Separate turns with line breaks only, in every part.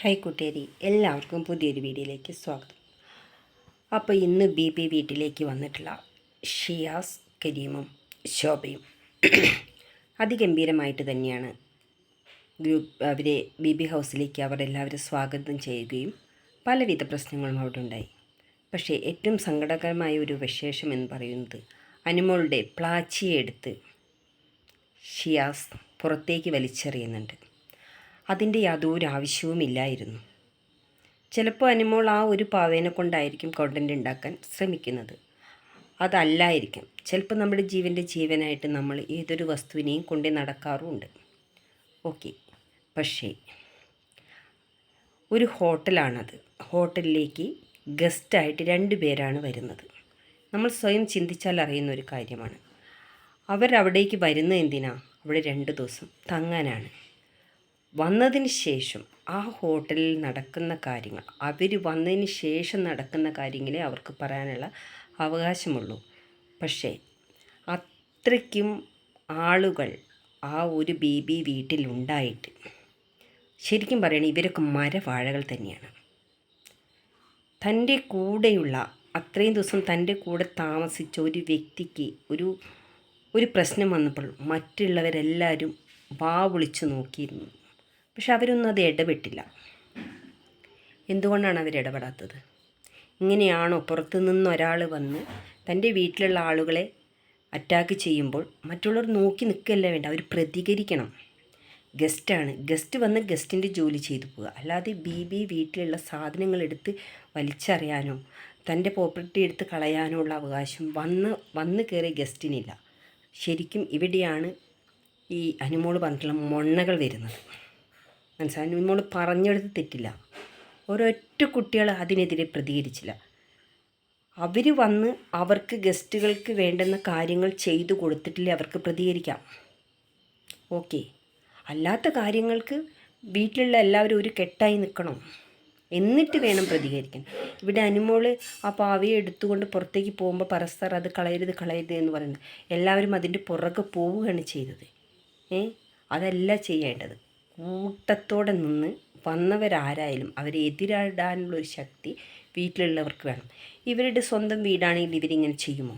Hi കുട്ടേരി എല്ലാവർക്കും പുതിയൊരു വീഡിയോയിലേക്ക് സ്വാഗതം. അപ്പോൾ ഇന്ന് ബി പി വീട്ടിലേക്ക് വന്നിട്ടുള്ള ഷിയാസ് കരീമും ശോഭയും അതിഗംഭീരമായിട്ട് തന്നെയാണ് ഗ്രൂപ്പ് അവരെ ബി ബി ഹൗസിലേക്ക് അവർ എല്ലാവരും സ്വാഗതം ചെയ്യുകയും പലവിധ പ്രശ്നങ്ങളും അവിടെ ഉണ്ടായി. പക്ഷേ ഏറ്റവും സങ്കടകരമായ ഒരു വിശേഷം എന്ന് പറയുന്നത് അനുമോളുടെ പ്ലാച്ചിയെടുത്ത് ഷിയാസ് പുറത്തേക്ക് വലിച്ചെറിയുന്നുണ്ട്. അതിന്റെ യാതൊരു ആവശ്യവുമില്ലായിരുന്നു. ചിലപ്പോൾ അനിമോൾ ആ ഒരു പാവേനെ കൊണ്ടായിരിക്കും കോണ്ടന്റ് ഉണ്ടാക്കാൻ ശ്രമിക്കുന്നത്. അതല്ലായിരിക്കും. ചിലപ്പോൾ നമ്മുടെ ജീവന്റെ ജീവനായിട്ട് നമ്മൾ ഏതൊരു വസ്തുവിനെയും കൊണ്ടേ നടക്കാറുമുണ്ട്. ഓക്കെ. പക്ഷേ ഒരു ഹോട്ടലാണത്. ഹോട്ടലിലേക്ക് ഗസ്റ്റായിട്ട് രണ്ട് പേരാണ് വരുന്നത്. നമ്മൾ സ്വയം ചിന്തിച്ചാൽ അറിയുന്ന ഒരു കാര്യമാണ്. അവരവിടേക്ക് വരുന്നത് എന്തിനാ? അവിടെ രണ്ട് ദിവസം തങ്ങാനാണ്. വന്നതിന് ശേഷം ആ ഹോട്ടലിൽ നടക്കുന്ന കാര്യങ്ങൾ അവർ വന്നതിന് ശേഷം നടക്കുന്ന കാര്യങ്ങളെ അവർക്ക് പറയാനുള്ള അവകാശമുള്ളൂ. പക്ഷേ അത്രയ്ക്കും ആളുകൾ ആ ഒരു ബേബി വീട്ടിലുണ്ടായിട്ട് ശരിക്കും പറയണേ ഇവരൊക്കെ മരവാഴകൾ തന്നെയാണ്. തന്റെ കൂടെയുള്ള അത്രയും ദിവസം തന്റെ കൂടെ താമസിച്ച ഒരു വ്യക്തിക്ക് ഒരു ഒരു പ്രശ്നം വന്നപ്പോൾ മറ്റുള്ളവരെല്ലാവരും വാ വിളിച്ചു നോക്കിയിരുന്നു. പക്ഷെ അവരൊന്നും അത് ഇടപെട്ടില്ല. എന്തുകൊണ്ടാണ് അവർ ഇടപെടാത്തത്? ഇങ്ങനെയാണോ പുറത്തു നിന്ന് ഒരാൾ വന്ന് തന്റെ വീട്ടിലുള്ള ആളുകളെ അറ്റാക്ക് ചെയ്യുമ്പോൾ മറ്റുള്ളവർ നോക്കി നിൽക്കുകയല്ല വേണ്ട അവർ പ്രതികരിക്കണം. ഗസ്റ്റാണ് ഗസ്റ്റ് വന്ന് ഗസ്റ്റിന്റെ ജോലി ചെയ്തു പോവുക. അല്ലാതെ ബി ബി വീട്ടിലുള്ള സാധനങ്ങൾ എടുത്ത് വലിച്ചറിയാനോ തന്റെ പ്രോപ്പർട്ടി എടുത്ത് കളയാനോ ഉള്ള അവകാശം വന്ന് വന്ന് കയറിയ ഗസ്റ്റിനില്ല. ശരിക്കും ഇവിടെയാണ് ഈ അനുമോൾ പറഞ്ഞിട്ടുള്ള മൊണ്ണകൾ വരുന്നത്. മനസ്സിലായി? അനുമോൾ പറഞ്ഞെടുത്ത് തെറ്റില്ല. ഒരൊറ്റ കുട്ടികൾ അതിനെതിരെ പ്രതികരിച്ചില്ല. അവർ വന്ന് അവർക്ക് ഗസ്റ്റുകൾക്ക് വേണ്ടുന്ന കാര്യങ്ങൾ ചെയ്തു കൊടുത്തിട്ടില്ലേ അവർക്ക് പ്രതികരിക്കാം. ഓക്കെ. അല്ലാത്ത കാര്യങ്ങൾക്ക് വീട്ടിലുള്ള എല്ലാവരും ഒരു കെട്ടായി നിൽക്കണം. എന്നിട്ട് വേണം പ്രതികരിക്കാൻ. ഇവിടെ അനുമോൾ ആ പാവയെ എടുത്തുകൊണ്ട് പുറത്തേക്ക് പോകുമ്പോൾ പരസ്പരം അത് കളയരുത് കളയരുത് എന്ന് പറയുന്നത്. എല്ലാവരും അതിന്റെ പുറകെ പോവുകയാണ് ചെയ്തത്. ഏ? അതല്ല ചെയ്യേണ്ടത്. കൂട്ടത്തോടെ നിന്ന് വന്നവരാരായാലും അവരെ എതിരിടാനുള്ള ഒരു ശക്തി വീട്ടിലുള്ളവർക്ക് വേണം. ഇവരുടെ സ്വന്തം വീടാണെങ്കിൽ ഇവരിങ്ങനെ ചെയ്യുമോ?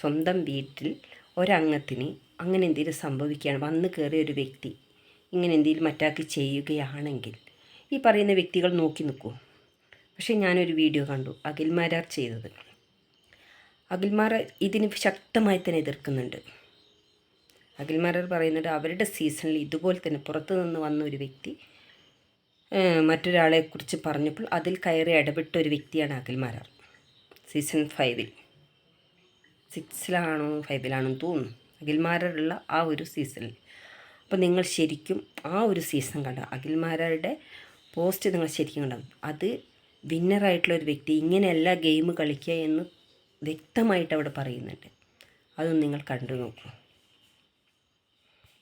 സ്വന്തം വീട്ടിൽ ഒരംഗത്തിന് അങ്ങനെ എന്തെങ്കിലും സംഭവിക്കുകയാണ്. വന്ന് കയറിയ ഒരു വ്യക്തി ഇങ്ങനെ എന്തെങ്കിലും മറ്റാക്ക് ചെയ്യുകയാണെങ്കിൽ ഈ പറയുന്ന വ്യക്തികൾ നോക്കി നിൽക്കുമോ പക്ഷേ ഞാനൊരു വീഡിയോ കണ്ടു. അഖിൽമാരാർ ചെയ്തത്. അഖിൽമാർ ഇതിന് ശക്തമായി തന്നെ എതിർക്കുന്നുണ്ട്. അഖിൽമാരാർ പറയുന്നത് അവരുടെ സീസണിൽ ഇതുപോലെ തന്നെ പുറത്തു നിന്ന് വന്ന ഒരു വ്യക്തി മറ്റൊരാളെക്കുറിച്ച് പറഞ്ഞപ്പോൾ അതിൽ കയറി ഇടപെട്ട ഒരു വ്യക്തിയാണ് അഖിൽമാരാർ. സീസൺ ഫൈവിൽ സിക്സിലാണോ ഫൈവിലാണോ തോന്നുന്നു. അഖിൽമാരുള്ള ആ ഒരു സീസണിൽ അപ്പോൾ നിങ്ങൾ ശരിക്കും ആ ഒരു സീസൺ കണ്ട അഖിൽമാരുടെ പോസ്റ്റ് നിങ്ങൾ ശരിക്കും കണ്ടു അത് വിന്നറായിട്ടുള്ള ഒരു വ്യക്തി ഇങ്ങനെയല്ല ഗെയിം കളിക്കുക എന്ന് വ്യക്തമായിട്ട് അവിടെ പറയുന്നുണ്ട്. അതൊന്നും നിങ്ങൾ കണ്ടു നോക്കൂ.